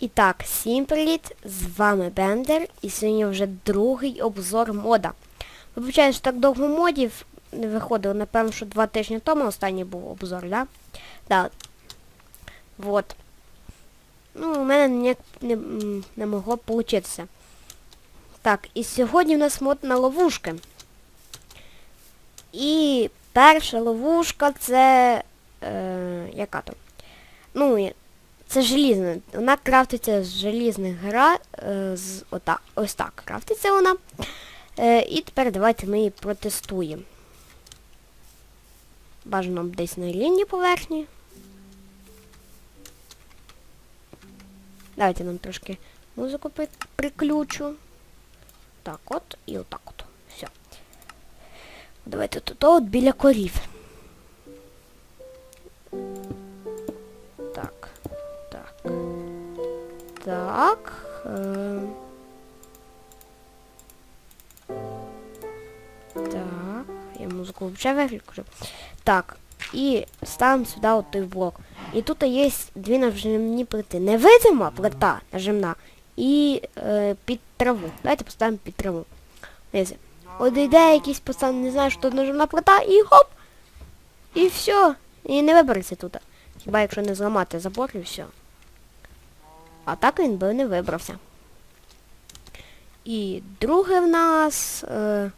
І так, всім привіт! З вами Бендер і сьогодні вже другий обзор мода. Вибачаю, що так довго модів не виходило, напевно, що два тижні тому останній був обзор, да? Да. Вот. Ну, у мене ніяк не, не могло получитися. Так, і сьогодні у нас мод на ловушки. І перша ловушка це... Е, яка то? Ну, це желізна. Вона крафтиться з желізних гра. Е, з, отак, ось так крафтиться вона. Е, і тепер давайте ми її протестуємо. Бажано десь на рівній поверхні. Давайте нам трошки музику при, приключу. Так от і отак от. Все. Давайте тут от біля корів. Так. Е... Так. Я музику взагалі виключу. Так. І ставимо сюди от той блок. І тут є дві нажимні плити. Невидима плита нажимна і е, під траву. Давайте поставимо під траву. Дивіться. От йде якийсь пацан, не знає, що тут нажимна плита, і хоп! І все. І не вибереться тут. Хіба якщо не зламати забор і все. А так він би не вибрався. І друге в нас е,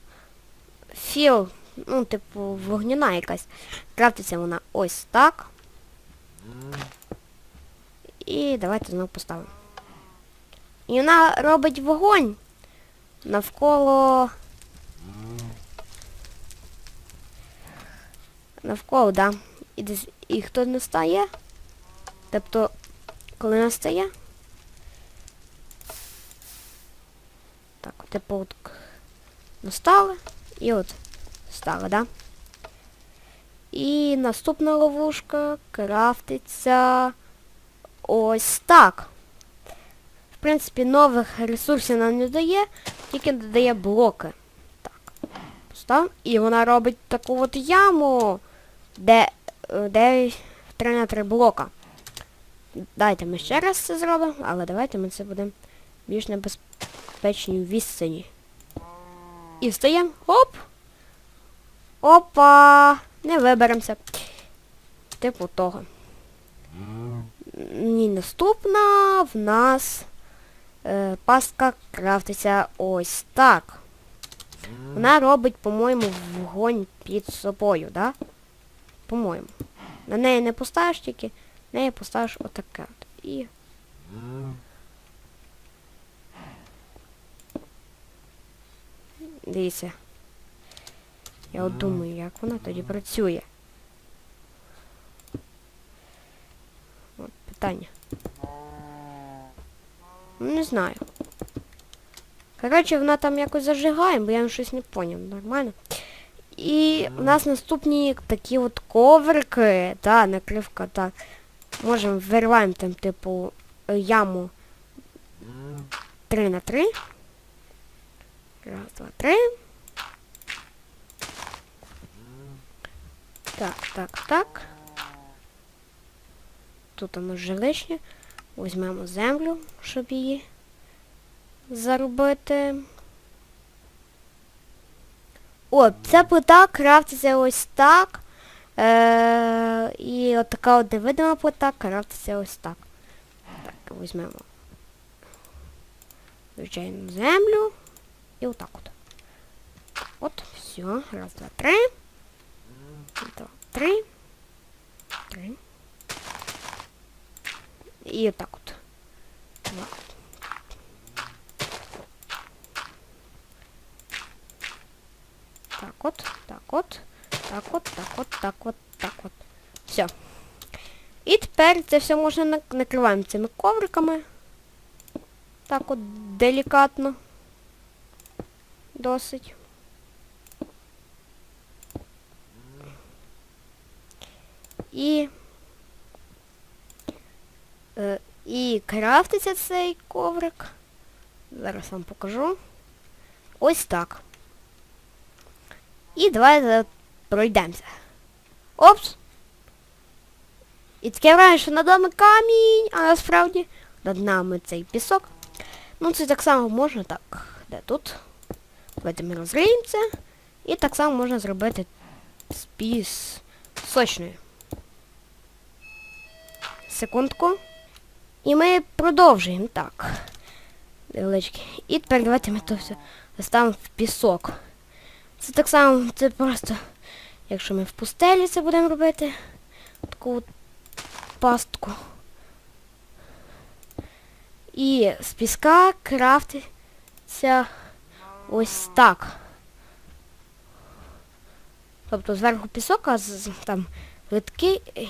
філ, ну, типу, вогняна якась. Крафтиться вона ось так. І давайте знову поставимо. І вона робить вогонь навколо. Навколо, да. І, і хто не стає. Тобто, коли настає. Типу от настали і от стали, да? І наступна ловушка крафтиться ось так. В принципі, нових ресурсів нам не дає, тільки додає блоки. Так. Постав. І вона робить таку от яму, де, де 3 на 3 блока. Дайте ми ще раз це зробимо, але давайте ми це будемо більш небезпечній відстані. І встаємо. Оп! Опа! Не виберемося. Типу того. І наступна в нас е, пастка крафтиться ось так. Вона робить, по-моєму, вогонь під собою, да? По-моєму. На неї не поставиш тільки, на неї поставиш отаке. от. І. Дивіться. Я от думаю, як вона тоді працює. От питання. Ну, не знаю. Коротше, вона там якось зажигає, бо я щось не поняв. Нормально. І у нас наступні такі от коврики, та, накривка, так. Можемо вириваємо там, типу, яму 3 на 3. Раз, два, три. Так, так, так. Тут воно вже лишнє. Візьмемо землю, щоб її заробити. О, ця плита крафтиться ось так. Е- і от така от невидима плита крафтиться ось так. Так, візьмемо. Звичайну землю. І отак от. От, все. Раз, два, три. Два, три. Три. І отак от. Два. Так от, так от, так от, так от, так от, так от. Все. І тепер це все можна нак- накриваємо цими ковриками. Так от делікатно. Досить. І... Е, і крафтиться цей коврик. Зараз вам покажу. Ось так. І давайте пройдемося. Опс! І таке враження, що над нами камінь, а насправді над нами цей пісок. Ну це так само можна так. Де тут? Давайте ми розриємо це. І так само можна зробити з пісочною. Секундку. І ми продовжуємо так. Невеличкий. І тепер давайте ми то все заставимо в пісок. Це так само, це просто, якщо ми в пустелі це будемо робити, таку от пастку. І з піска крафтиться ось так. Тобто зверху пісок, а з, там литкий е,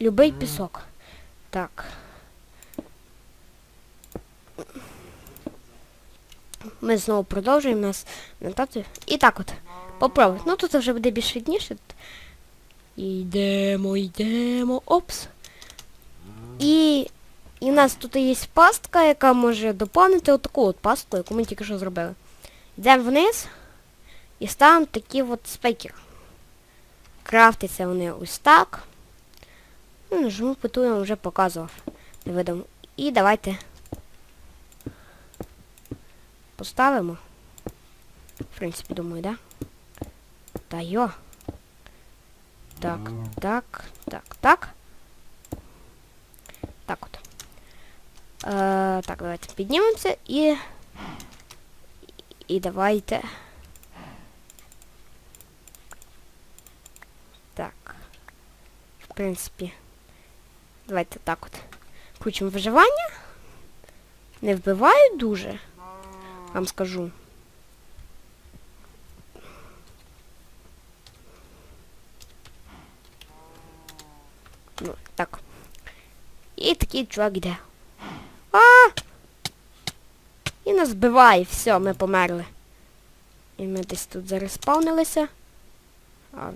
любий пісок. Так. Ми знову продовжуємо нас натати. І так от. Попробуй. Ну тут вже буде більш видніше. Йдемо, йдемо. Опс. І, і в нас тут є пастка, яка може доповнити отаку от пастку, яку ми тільки що зробили. Йдемо вниз і ставимо такі от спейкери. Крафтиться вони ось так. Ну, я вам вже показував. Не видам. І давайте поставимо. В принципі, думаю, да? Та йо. Так, так, так, так. Так от. Е, так, давайте піднімемося і... І давайте... Так. В принципі. Давайте так от. Включимо виживання. Не вбиваю дуже. Вам скажу. Ну, так. І такий чувак йде. А! І нас збиває, все, ми померли. І ми десь тут зареспавнилися. А...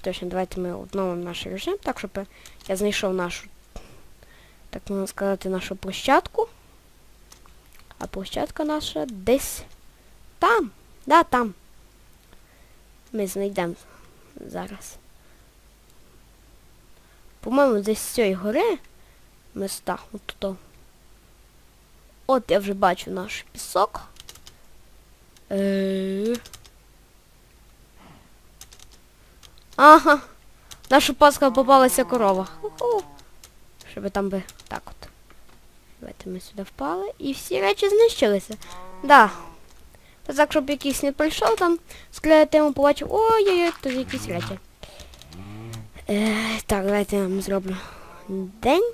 Точно, давайте ми обновимо наш режим, так, щоб я знайшов нашу, так можна сказати, нашу площадку. А площадка наша десь там. Да, там. Ми знайдемо зараз. По-моєму, десь з цієї гори места. От тут. От я вже бачу наш пісок. Е. Ага. Наша паска попалася корова. Щоб там би. Так от. Давайте ми сюди впали. І всі речі знищилися. Да. Так, щоб якийсь не прийшов там, йому побачив, ой-ой-ой, тут якісь речі. Е, так, давайте я вам зроблю день.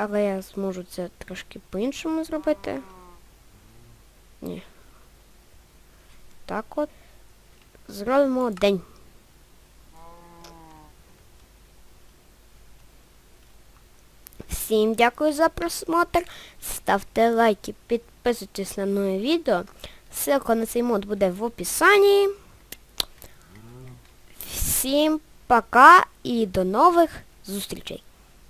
Але я зможу це трошки по-іншому зробити. Ні. Так от. Зробимо день. Всім дякую за просмотр. Ставте лайки, підписуйтесь на нове відео. Ссылка на цей мод буде в описанні. Всім пока і до нових зустрічей.